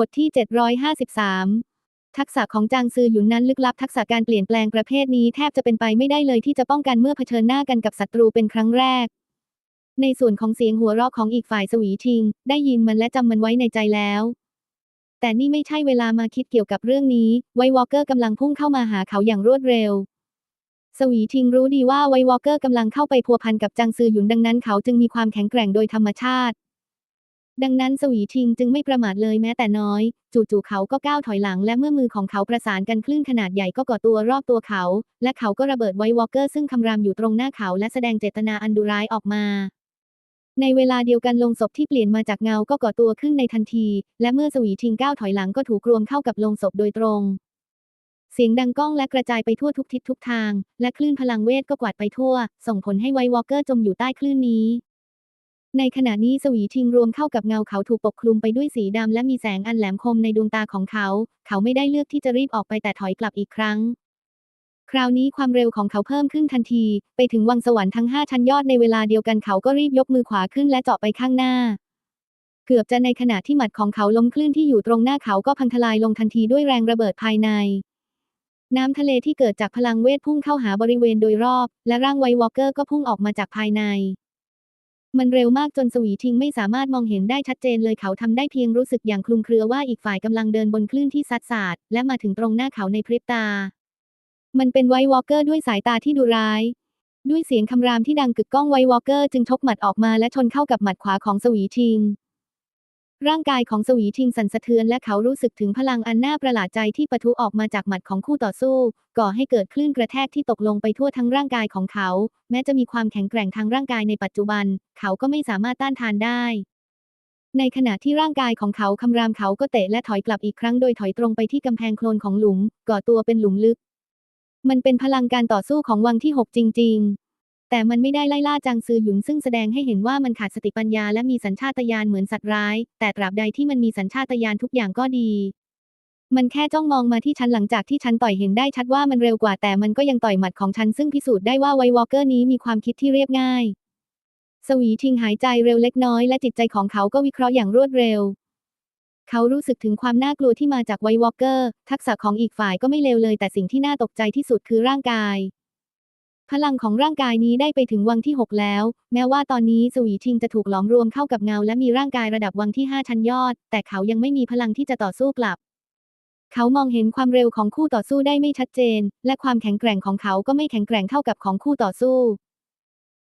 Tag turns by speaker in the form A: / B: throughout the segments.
A: บทที่ 753 ทักษะของจางซือหยุนนั้นลึกลับทักษะการเปลี่ยนแปลงประเภทนี้แทบจะเป็นไปไม่ได้เลยที่จะป้องกันเมื่อเผชิญหน้ากันกับศัตรูเป็นครั้งแรก ในส่วนของเสียงหัวเราะของอีกฝ่ายสวีทิง ได้ยินมันและจำมันไว้ในใจแล้ว แต่นี่ไม่ใช่เวลามาคิดเกี่ยวกับเรื่องนี้ ไววอลเกอร์กำลังพุ่งเข้ามาหาเขาอย่างรวดเร็วสวีทิงรู้ดีว่าไววอลเกอร์กำลังเข้าไปพัวพันกับจางซือหยุนดังนั้นเขาจึงมีความแข็งแกร่งโดยธรรมชาติ ดังนั้นสวีทิงจึงไม่ประมาทเลยแม้แต่น้อย จู่ๆเขาก็ก้าวถอยหลังและเมื่อมือของเขาประสานกันคลื่นขนาดใหญ่ก็ก่อตัวรอบตัวเขา และเขาก็ระเบิดไววอลเกอร์ซึ่งคำรามอยู่ตรงหน้าเขาและแสดงเจตนาอันดุร้ายออกมาในเวลาเดียวกันลงศพที่เปลี่ยนมาจากเงาก็ก่อตัวขึ้นในทันที และเมื่อสวีทิงก้าวถอยหลังก็ถูกรวมเข้ากับลงศพโดยตรง เสียงดังก้องและกระจายไปทั่วทุกทิศทุกทาง และคลื่นพลังเวทก็กวาดไปทั่ว ส่งผลให้ไวท์วอลเกอร์จมอยู่ใต้คลื่นนี้ ในขณะนี้สวีทิงรวมเข้ากับเงาเขาถูกปกคลุมไปด้วยสีดำและมีแสงอันแหลมคมในดวงตาของเขา เขาไม่ได้เลือกที่จะรีบออกไปแต่ถอยกลับอีกครั้ง คราวนี้ความเร็วของเขาเพิ่มขึ้นทันที ไปถึงวังสวรรค์ทั้งห้าชั้นยอดในเวลาเดียวกันเขาก็รีบยกมือขวาขึ้นและเจาะไปข้างหน้า เกือบจะในขณะที่หมัดของเขาล้มคลื่นที่อยู่ตรงหน้าเขาก็พังทลายลงทันทีด้วยแรงระเบิดภายในน้ำทะเลที่เกิดจากพลังเวทพุ่งเข้าหาบริเวณโดยรอบ และร่างไววอลเกอร์ก็พุ่งออกมาจากภายใน มันเร็วมากจนสวีทิงไม่สามารถมองเห็นได้ชัดเจนเลยเขาทำได้เพียงรู้สึกอย่างคลุมเครือว่าอีกฝ่ายกำลังเดินบนคลื่นที่ซัดสาดและมาถึงตรงหน้าเขาในพริบตา มันเป็นไวท์วอลเกอร์ด้วยสายตาที่ดุร้าย ด้วยเสียงคำรามที่ดังกึกก้องไวท์วอลเกอร์จึงชกหมัดออกมาและชนเข้ากับหมัดขวาของสวีทิง ร่างกายของสวีทิงสั่นสะเทือนและเขารู้สึกถึงพลังอันน่าประหลาดใจที่ปะทุออกมาจากหมัดของคู่ต่อสู้ ก่อให้เกิดคลื่นกระแทกที่ตกลงไปทั่วทั้งร่างกายของเขา แม้จะมีความแข็งแกร่งทางร่างกายในปัจจุบัน เขาก็ไม่สามารถต้านทานได้ ในขณะที่ร่างกายของเขาคำรามเขาก็เตะและถอยกลับอีกครั้งโดยถอยตรงไปที่กำแพงโคลนของหลุม ก่อตัวเป็นหลุมลึก มันเป็นพลังการต่อสู้ของวังที่6จริง ๆ แต่มันไม่ได้ไล่ล่าจางซือหยุนซึ่งแสดงให้เห็นว่ามันขาดสติปัญญาและมีสัญชาตญาณเหมือนสัตว์ร้าย แต่ตราบใดที่มันมีสัญชาตญาณทุกอย่างก็ดี มันแค่จ้องมองมาที่ฉันหลังจากที่ฉันต่อยเห็นได้ชัดว่ามันเร็วกว่าแต่มันก็ยังต่อยหมัดของฉันซึ่งพิสูจน์ได้ว่าไววอลเกอร์นี้มีความคิดที่เรียบง่าย สวีทิงหายใจเร็วเล็กน้อยและจิตใจของเขาก็วิเคราะห์อย่างรวดเร็วเขารู้สึกถึงความน่ากลัวที่มาจากไววอลเกอร์ ทักษะของอีกฝ่ายก็ไม่เลวเลย แต่สิ่งที่น่าตกใจที่สุดคือร่างกาย พลังของร่างกายนี้ได้ไปถึงวังที่ 6 แล้ว แม้ว่าตอนนี้สวีทิงจะถูกหลอมรวมเข้ากับเงาและมีร่างกายระดับวังที่ 5 ชั้นยอด แต่เขายังไม่มีพลังที่จะต่อสู้กลับ เขามองเห็นความเร็วของคู่ต่อสู้ได้ไม่ชัดเจน และความแข็งแกร่งของเขาก็ไม่แข็งแกร่งเท่ากับของคู่ต่อสู้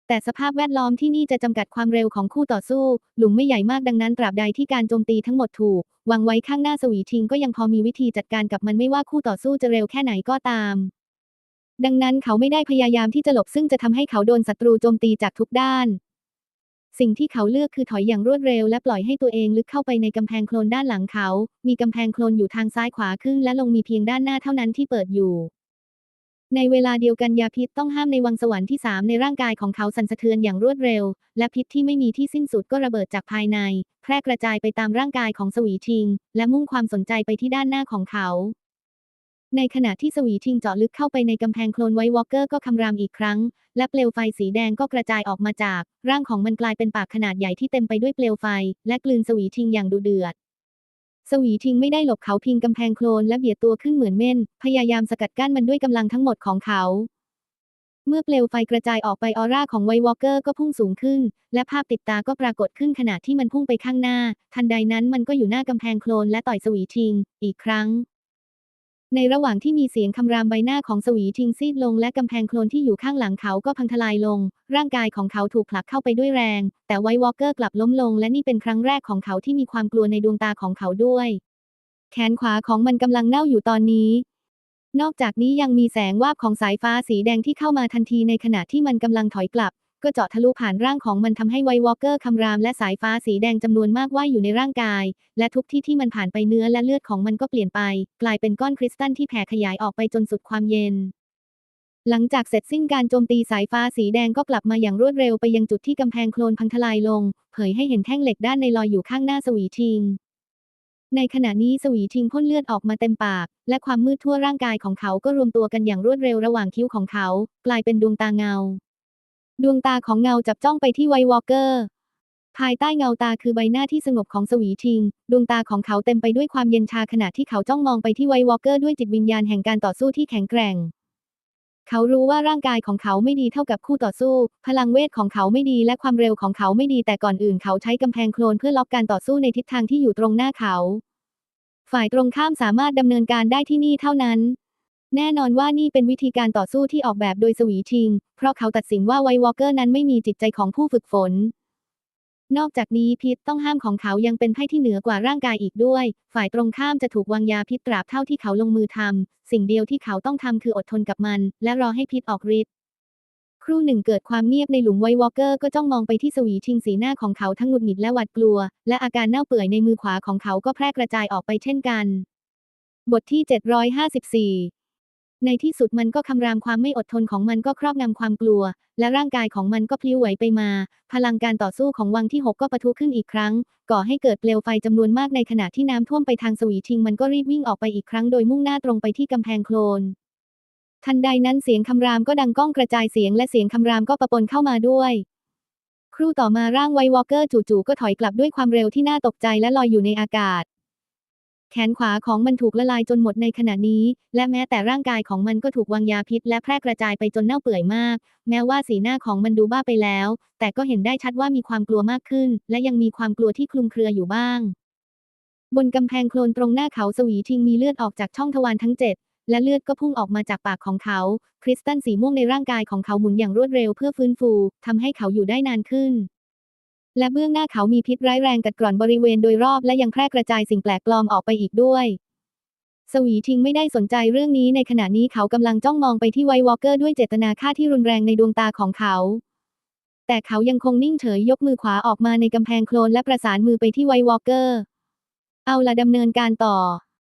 A: แต่สภาพแวดล้อมที่นี่จะจำกัดความเร็วของคู่ต่อสู้ หลุมไม่ใหญ่มากดังนั้นตราบใดที่การโจมตีทั้งหมดถูกวางไว้ข้างหน้าสวีทิงก็ยังพอมีวิธีจัดการกับมันไม่ว่าคู่ต่อสู้จะเร็วแค่ไหนก็ตาม ดังนั้นเขาไม่ได้พยายามที่จะหลบซึ่งจะทำให้เขาโดนศัตรูโจมตีจากทุกด้าน สิ่งที่เขาเลือกคือถอยอย่างรวดเร็ว และปล่อยให้ตัวเองลึกเข้าไปในกำแพงโคลนด้านหลังเขา มีกำแพงโคลนอยู่ทางซ้ายขวาขึ้น และลงมีเพียงด้านหน้าเท่านั้นที่เปิดอยู่ ในเวลาเดียวกันยาพิษต้องห้ามในวังสวรรค์ที่สามในร่างกายของเขาสั่นสะเทือนอย่างรวดเร็ว และพิษที่ไม่มีที่สิ้นสุดก็ระเบิดจากภายใน แพร่กระจายไปตามร่างกายของสวีทิง และมุ่งความสนใจไปที่ด้านหน้าของเขา ในขณะที่สวีทิงเจาะลึกเข้าไปในกำแพงโคลนไวท์วอลเกอร์ก็คำรามอีกครั้ง และเปลวไฟสีแดงก็กระจายออกมาจาก ร่างของมันกลายเป็นปากขนาดใหญ่ที่เต็มไปด้วยเปลวไฟ และกลืนสวีทิงอย่างดุเดือด สวีทิงไม่ได้หลบเขาพิงกำแพงโคลนและเบียดตัวขึ้นเหมือนเม่น พยายามสกัดกั้นมันด้วยกำลังทั้งหมดของเขา เมื่อเปลวไฟกระจายออกไปออร่าของไวท์วอลเกอร์ก็พุ่งสูงขึ้น และภาพติดตาก็ปรากฏขึ้นขณะที่มันพุ่งไปข้างหน้า ทันใดนั้นมันก็อยู่หน้ากำแพงโคลนและต่อยสวีทิง อีกครั้ง ในระหว่างที่มีเสียงคำรามใบหน้าของสวีทิงซีดลงและกำแพงโคลนที่อยู่ข้างหลังเขาก็พังทลายลง ร่างกายของเขาถูกผลักเข้าไปด้วยแรง แต่ไววอลเกอร์กลับล้มลงและนี่เป็นครั้งแรกของเขาที่มีความกลัวในดวงตาของเขาด้วย แขนขวาของมันกำลังเน่าอยู่ตอนนี้ นอกจากนี้ยังมีแสงวาบของสายฟ้าสีแดงที่เข้ามาทันทีในขณะที่มันกำลังถอยกลับ ก็เจาะทะลุผ่านร่างของมันทำให้ไววอลเกอร์คำรามและสายฟ้าสีแดงจำนวนมากว่ายอยู่ในร่างกาย และทุกที่ที่มันผ่านไปเนื้อและเลือดของมันก็เปลี่ยนไป กลายเป็นก้อนคริสตัลที่แผ่ขยายออกไปจนสุดความเย็น หลังจากเสร็จสิ้นการโจมตีสายฟ้าสีแดงก็กลับมาอย่างรวดเร็วไปยังจุดที่กำแพงโคลนพังทลายลง เผยให้เห็นแท่งเหล็กด้านในลอยอยู่ข้างหน้าสวีทิงในขณะนี้สวีทิงพ่นเลือดออกมาเต็มปาก และความมืดทั่วร่างกายของเขาก็รวมตัวกันอย่างรวดเร็วระหว่างคิ้วของเขา กลายเป็นดวงตาเงา ดวงตาของเงาจับจ้องไปที่ไววอลเกอร์ ภายใต้เงาตาคือใบหน้าที่สงบของสวีชิง ดวงตาของเขาเต็มไปด้วยความเย็นชาขณะที่เขาจ้องมองไปที่ไววอลเกอร์ด้วยจิตวิญญาณแห่งการต่อสู้ที่แข็งแกร่ง เขารู้ว่าร่างกายของเขาไม่ดีเท่ากับคู่ต่อสู้ พลังเวทของเขาไม่ดีและความเร็วของเขาไม่ดีแต่ก่อนอื่นเขาใช้กำแพงโคลนเพื่อล็อกการต่อสู้ในทิศทางที่อยู่ตรงหน้าเขา ฝ่ายตรงข้ามสามารถดำเนินการได้ที่นี่เท่านั้น แน่นอนว่านี่เป็นวิธีการต่อสู้ที่ออกแบบโดยสวีชิง เพราะเขาตัดสินว่าไววอลเกอร์นั้นไม่มีจิตใจของผู้ฝึกฝน นอกจากนี้พิษต้องห้ามของเขายังเป็นไพ่ที่เหนือกว่าร่างกายอีกด้วย ฝ่ายตรงข้ามจะถูกวางยาพิษตราบเท่าที่เขาลงมือทำ สิ่งเดียวที่เขาต้องทำคืออดทนกับมัน และรอให้พิษออกฤทธิ์ครู่หนึ่งเกิดความเงียบในหลุมไววอลเกอร์ก็จ้องมองไปที่สวีชิงสีหน้าของเขาทั้งหงุดหงิดและหวาดกลัว และอาการเน่าเปื่อยในมือขวาของเขาก็แพร่กระจายออกไปเช่นกัน บทที่ 754 ในที่สุดมันก็คำรามความไม่อดทนของมันก็ครอบงำความกลัว และร่างกายของมันก็พลิ้วไหวไปมา พลังการต่อสู้ของวังที่ 6 ก็ปะทุขึ้นอีกครั้ง ก่อให้เกิดเปลวไฟจำนวนมากในขณะที่น้ำท่วมไปทางสวีชิงมันก็รีบวิ่งออกไปอีกครั้งโดยมุ่งหน้าตรงไปที่กำแพงโคลน ทันใดนั้นเสียงคำรามก็ดังก้องกระจายเสียงและเสียงคำรามก็ปะปนเข้ามาด้วยครู่ต่อมาร่างไววอลเกอร์จู่ๆก็ถอยกลับด้วยความเร็วที่น่าตกใจและลอยอยู่ในอากาศ แขนขวาของมันถูกละลายจนหมดในขณะนี้ และแม้แต่ร่างกายของมันก็ถูกวางยาพิษ และแพร่กระจายไปจนเน่าเปื่อยมาก แม้ว่าสีหน้าของมันดูบ้าไปแล้ว แต่ก็เห็นได้ชัดว่ามีความกลัวมากขึ้น และยังมีความกลัวที่คลุมเครืออยู่บ้าง บนกำแพงโคลนตรงหน้าเขาสวีทิงมีเลือดออกจากช่องทวารทั้งเจ็ดและเลือดก็พุ่งออกมาจากปากของเขา คริสตัลสีม่วงในร่างกายของเขาหมุนอย่างรวดเร็วเพื่อฟื้นฟูทำให้เขาอยู่ได้นานขึ้น และเบื้องหน้าเขามีพิษร้ายแรงกัดกร่อนบริเวณโดยรอบและยังแพร่กระจายสิ่งแปลกปลอมออกไปอีกด้วย สวีทิงไม่ได้สนใจเรื่องนี้ในขณะนี้เขากำลังจ้องมองไปที่ไวท์วอลเกอร์ด้วยเจตนาฆ่าที่รุนแรงในดวงตาของเขา แต่เขายังคงนิ่งเฉยยกมือขวาออกมาในกำแพงโคลนและประสานมือไปที่ไวท์วอลเกอร์ เอาละดำเนินการต่อ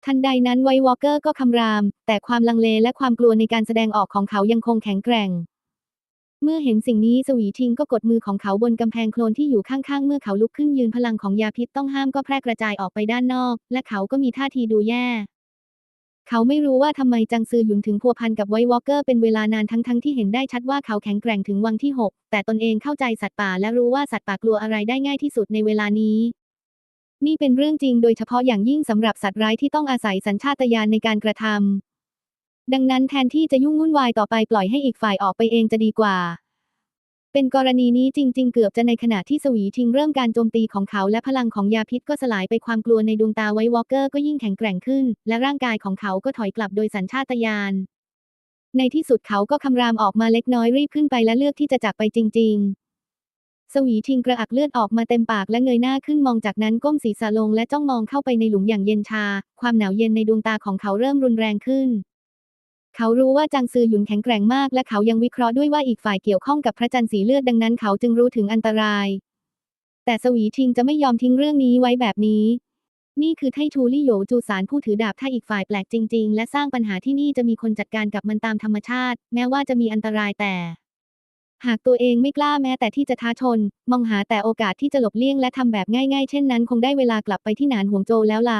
A: ทันใดนั้นไวท์วอลเกอร์ก็คำราม แต่ความลังเลและความกลัวในการแสดงออกของเขายังคงแข็งแกร่ง เมื่อเห็นสิ่งนี้สวีทิงก็กดมือของเขาบนกำแพงโคลนที่อยู่ข้างๆ เมื่อเขาลุกขึ้นยืนพลังของยาพิษต้องห้ามก็แพร่กระจายออกไปด้านนอก และเขาก็มีท่าทีดูแย่ เขาไม่รู้ว่าทำไมจังซือหยุนถึงพัวพันกับไวท์วอลเกอร์เป็นเวลานานทั้งๆที่เห็นได้ชัดว่าเขาแข็งแกร่งถึงวังที่ 6 แต่ตนเองเข้าใจสัตว์ป่าและรู้ว่าสัตว์ป่ากลัวอะไรได้ง่ายที่สุดในเวลานี้นี่เป็นเรื่องจริงโดยเฉพาะอย่างยิ่งสำหรับสัตว์ร้ายที่ต้องอาศัยสัญชาตญาณในการกระทำ ดังนั้นแทนที่จะยุ่งวุ่นวายต่อไปปล่อยให้อีกฝ่ายออกไปเองจะดีกว่า เป็นกรณีนี้จริง ๆ เกือบจะในขณะที่สวีทิงเริ่มการโจมตีของเขาและพลังของยาพิษก็สลายไปความกลัวในดวงตาไวท์วอลเกอร์ก็ยิ่งแข็งแกร่งขึ้น และร่างกายของเขาก็ถอยกลับโดยสัญชาตญาณ ในที่สุดเขาก็คำรามออกมาเล็กน้อยรีบขึ้นไปและเลือกที่จะจากไปจริง ๆสวีทิงกระอักเลือดออกมาเต็มปากและเงยหน้าขึ้นมองจากนั้นก้มศีรษะลงและจ้องมองเข้าไปในหลุมอย่างเย็นชา ความหนาวเย็นในดวงตาของเขาเริ่มรุนแรงขึ้น เขารู้ว่าจางซือหยุนแข็งแกร่งมาก และเขายังวิเคราะห์ด้วยว่าอีกฝ่ายเกี่ยวข้องกับพระจันทร์สีเลือดดังนั้นเขาจึงรู้ถึงอันตราย แต่สวีทิงจะไม่ยอมทิ้งเรื่องนี้ไว้แบบนี้ นี่คือไททูลี่โยจูสารผู้ถือดาบถ้าอีกฝ่ายแปลกจริง ๆ และสร้างปัญหาที่นี่จะมีคนจัดการกับมันตามธรรมชาติ แม้ว่าจะมีอันตรายแต่ หากตัวเองไม่กล้าแม้แต่ที่จะท้าชน มองหาแต่โอกาสที่จะหลบเลี่ยงและทำแบบง่าย ๆ เช่นนั้น คงได้เวลากลับไปที่หนานหวงโจแล้วล่ะ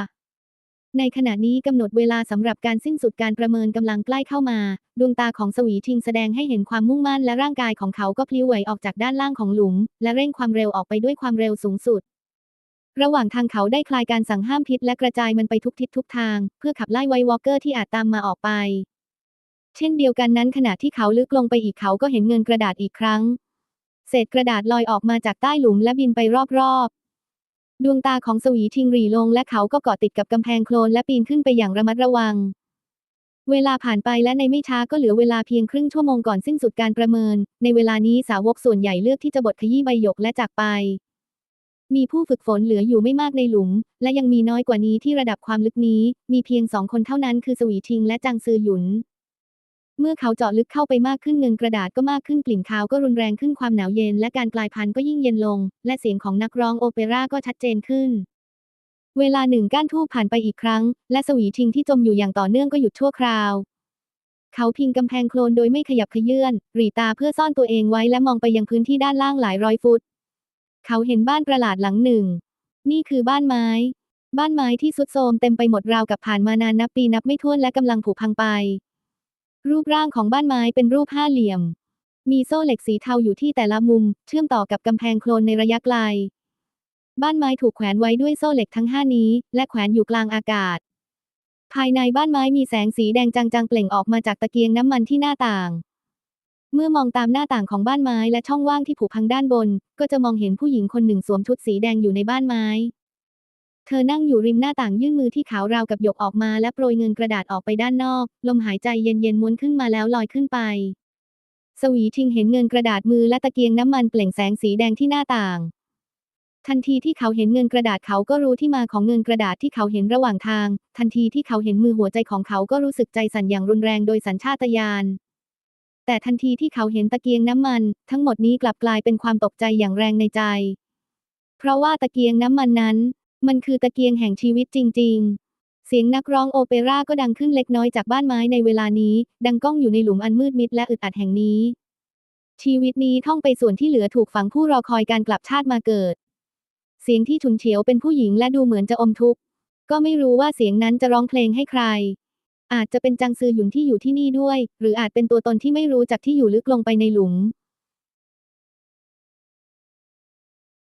A: ในขณะนี้กำหนดเวลาสำหรับการสิ้นสุดการประเมินกำลังใกล้เข้ามา ดวงตาของสวีทิงแสดงให้เห็นความมุ่งมั่นและร่างกายของเขาก็พลิ้วไหวออกจากด้านล่างของหลุม และเร่งความเร็วออกไปด้วยความเร็วสูงสุด ระหว่างทางเขาได้คลายการสั่งห้ามพิษและกระจายมันไปทุกทิศทุกทาง เพื่อขับไล่ไววอลเกอร์ที่อาจตามมาออกไป เช่นเดียวกันนั้นขณะที่เขาลึกลงไปอีกเขาก็เห็นเงินกระดาษอีกครั้ง เศษกระดาษลอยออกมาจากใต้หลุมและบินไปรอบๆ ดวงตาของสวีทิงหรี่ลงและเขาก็เกาะติดกับกำแพงโคลนและปีนขึ้นไปอย่างระมัดระวัง เวลาผ่านไปและในไม่ช้าก็เหลือเวลาเพียงครึ่งชั่วโมงก่อนสิ้นสุดการประเมิน ในเวลานี้สาวกส่วนใหญ่เลือกที่จะบดขยี้ใบหยกและจากไป มีผู้ฝึกฝนเหลืออยู่ไม่มากในหลุม และยังมีน้อยกว่านี้ที่ระดับความลึกนี้ มีเพียงสองคนเท่านั้นคือสวีทิงและจางซือหยุน เมื่อเขาเจาะลึกเข้าไปมากขึ้นเงินกระดาษก็มากขึ้นกลิ่นคาวก็รุนแรงขึ้นความหนาวเย็นและการกลายพันธุ์ก็ยิ่งเย็นลง และเสียงของนักร้องโอเปร่าก็ชัดเจนขึ้น เวลาหนึ่งก้านทูบผ่านไปอีกครั้ง และสวีทิงที่จมอยู่อย่างต่อเนื่องก็หยุดชั่วคราว เขาพิงกำแพงโคลนโดยไม่ขยับเขยื่นหรีตาเพื่อซ่อนตัวเองไว้และมองไปยังพื้นที่ด้านล่างหลายร้อยฟุต เขาเห็นบ้านประหลาดหลังหนึ่ง นี่คือบ้านไม้ บ้านไม้ที่สุดโทรมเต็มไปหมดราวกับผ่านมานานนับปีนับไม่ถ้วนและกำลังผุพังไป รูปร่างของบ้านไม้เป็นรูปห้าเหลี่ยม มีโซ่เหล็กสีเทาอยู่ที่แต่ละมุม เชื่อมต่อกับกำแพงโคลนในระยะไกล บ้านไม้ถูกแขวนไว้ด้วยโซ่เหล็กทั้งห้านี้ และแขวนอยู่กลางอากาศ ภายในบ้านไม้มีแสงสีแดงจางๆเปล่งออกมาจากตะเกียงน้ำมันที่หน้าต่าง เมื่อมองตามหน้าต่างของบ้านไม้และช่องว่างที่ผุพังด้านบน ก็จะมองเห็นผู้หญิงคนหนึ่งสวมชุดสีแดงอยู่ในบ้านไม้ เธอนั่งอยู่ริมหน้าต่างยื่นมือที่ขาวราวกับหยกออกมาและโปรยเงินกระดาษออกไปด้านนอก ลมหายใจเย็นๆม้วนขึ้นมาแล้วลอยขึ้นไป สวีทิงเห็นเงินกระดาษมือและตะเกียงน้ำมันเปล่งแสงสีแดงที่หน้าต่าง ทันทีที่เขาเห็นเงินกระดาษเขาก็รู้ที่มาของเงินกระดาษที่เขาเห็นระหว่างทาง ทันทีที่เขาเห็นมือหัวใจของเขาก็รู้สึกใจสั่นอย่างรุนแรงโดยสัญชาตญาณแต่ทันทีที่เขาเห็นตะเกียงน้ำมัน ทั้งหมดนี้กลับกลายเป็นความตกใจอย่างแรงในใจ เพราะว่าตะเกียงน้ำมันนั้น มันคือตะเกียงแห่งชีวิตจริง ๆเสียงนักร้องโอเปร่าก็ดังขึ้นเล็กน้อยจากบ้านไม้ในเวลานี้ ดังก้องอยู่ในหลุมอันมืดมิดและอึดอัดแห่งนี้ ชีวิตนี้ท่องไปส่วนที่เหลือถูกฝังผู้รอคอยการกลับชาติมาเกิด เสียงที่ฉุนเฉียวเป็นผู้หญิงและดูเหมือนจะอมทุกข์ ก็ไม่รู้ว่าเสียงนั้นจะร้องเพลงให้ใคร อาจจะเป็นจังซือหยุนที่อยู่ที่นี่ด้วย หรืออาจเป็นตัวตนที่ไม่รู้จักที่อยู่ลึกลงไปในหลุม